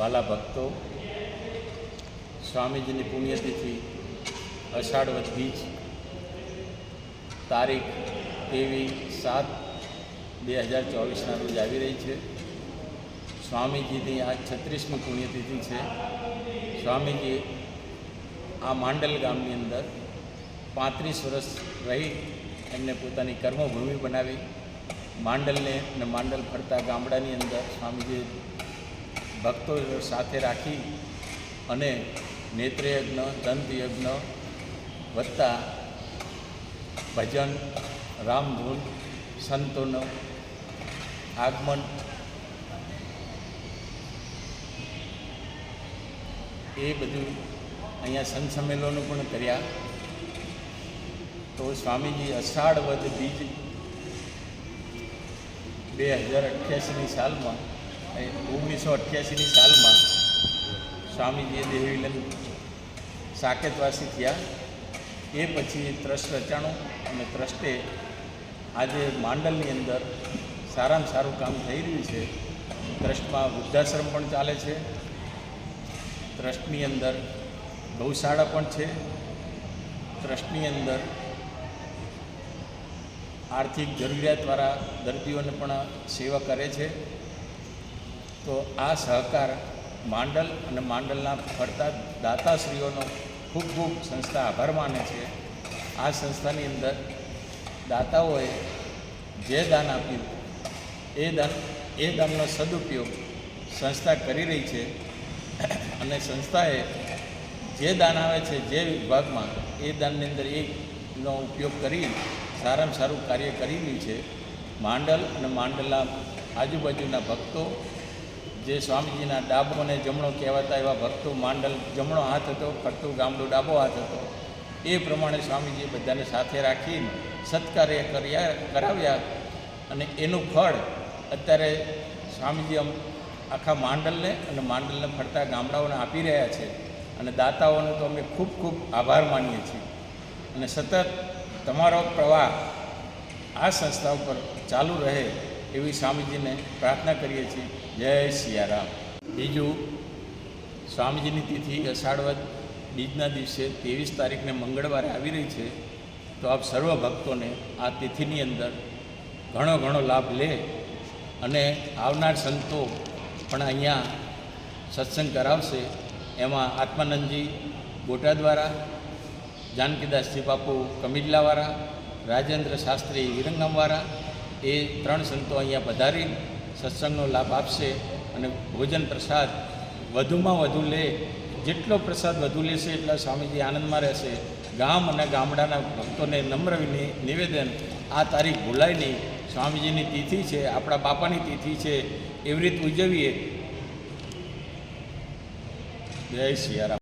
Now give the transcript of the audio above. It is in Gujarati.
વાલા ભક્તો, સ્વામીજીની પુણ્યતિથિ, અષાઢવદ બીજ, તારીખ ત્રેવીસ સાત બે હજાર ચોવીસના રોજ આવી રહી છે. સ્વામીજીની આ છત્રીસમી પુણ્યતિથિ છે. સ્વામીજી આ માંડલ ગામની અંદર પાંત્રીસ વર્ષ રહી એમને પોતાની કર્મભૂમિ બનાવી. માંડલને અને માંડલ ફરતા ગામડાની અંદર સ્વામીજીએ ભક્તો સાથે રાખી અને નેત્રયજ્ઞ, દંતયજ્ઞ વત્તા ભજન રામધૂન સંતોનો આગમન એ બધું અહીંયા સંત સંમેલનો પણ કર્યા. તો સ્વામીજી અષાઢ વધ બીજ બે હજાર અઠ્યાસીની સાલમાં ઓગણીસો અઠ્યાસીની સાલમાં સ્વામીજીએ દેવીલન સાકેતવાસી થયા. એ પછી ટ્રસ્ટ રચાણું અને ટ્રસ્ટે આજે માંડલની અંદર સારામાં સારું કામ થઈ રહ્યું છે. ટ્રસ્ટમાં વૃદ્ધાશ્રમ પણ ચાલે છે. ટ્રસ્ટની અંદર ગૌશાળા પણ છે. ટ્રસ્ટની અંદર આર્થિક જરૂરિયાતવાળા દર્દીઓને પણ સેવા કરે છે. તો આ સહકાર માંડલ અને માંડલના ફરતા દાતાશ્રીઓનો ખૂબ ખૂબ સંસ્થા આભાર માને છે. આ સંસ્થાની અંદર દાતાઓએ જે દાન આપ્યું, એ દાન, એ દાનનો સદુપયોગ સંસ્થા કરી રહી છે અને સંસ્થાએ જે દાન આવે છે જે વિભાગમાં, એ દાનની અંદર એનો ઉપયોગ કરી સારામાં સારું કાર્ય કરી રહ્યું છે. માંડલ અને માંડલના આજુબાજુના ભક્તો જે સ્વામીજીના ડાબો અને જમણો કહેવાતા એવા ભરતું માંડલ જમણો હાથ હતો ફરતું ગામડું ડાબો હાથ હતો. એ પ્રમાણે સ્વામીજીએ બધાને સાથે રાખીને સત્કાર્ય કર્યા, કરાવ્યા અને એનું ફળ અત્યારે સ્વામીજી આખા માંડલને અને માંડલને ફરતા ગામડાઓને આપી રહ્યા છે અને દાતાઓનો તો અમે ખૂબ ખૂબ આભાર માનીએ છીએ. અને સતત તમારો પ્રવાહ આ સંસ્થા ઉપર ચાલુ રહે એવી સ્વામીજીને પ્રાર્થના કરીએ છીએ. જય સિયારામ. બીજું, સ્વામીજીની તિથિ અષાઢવદ બીજના દિવસે ત્રેવીસ તારીખને મંગળવારે આવી રહી છે, તો આપ સર્વ ભક્તોને આ તિથિની અંદર ઘણો ઘણો લાભ લે અને આવનાર સંતો પણ અહીંયા સત્સંગ કરાવશે. એમાં આત્માનંદજી બોટાદવાળા, જાનકીદાસજી બાપુ કમિડલાવાળા, રાજેન્દ્ર શાસ્ત્રી વિરંગમવાળા એ ત્રણ સંતો અહીંયા પધારી, સત્સંગનો લાભ આપશે અને ભોજન પ્રસાદ વધુમાં વધુ લે. જેટલો પ્રસાદ વધુ લેશે એટલા સ્વામીજી આનંદમાં રહેશે. ગામ અને ગામડાના ભક્તોને નમ્ર નિવેદન, આ તારીખ ભૂલાય નહીં સ્વામીજીની તિથિ છે, આપણા બાપાની તિથિ છે, એવી રીતે ઉજવીએ. જય સિયારામ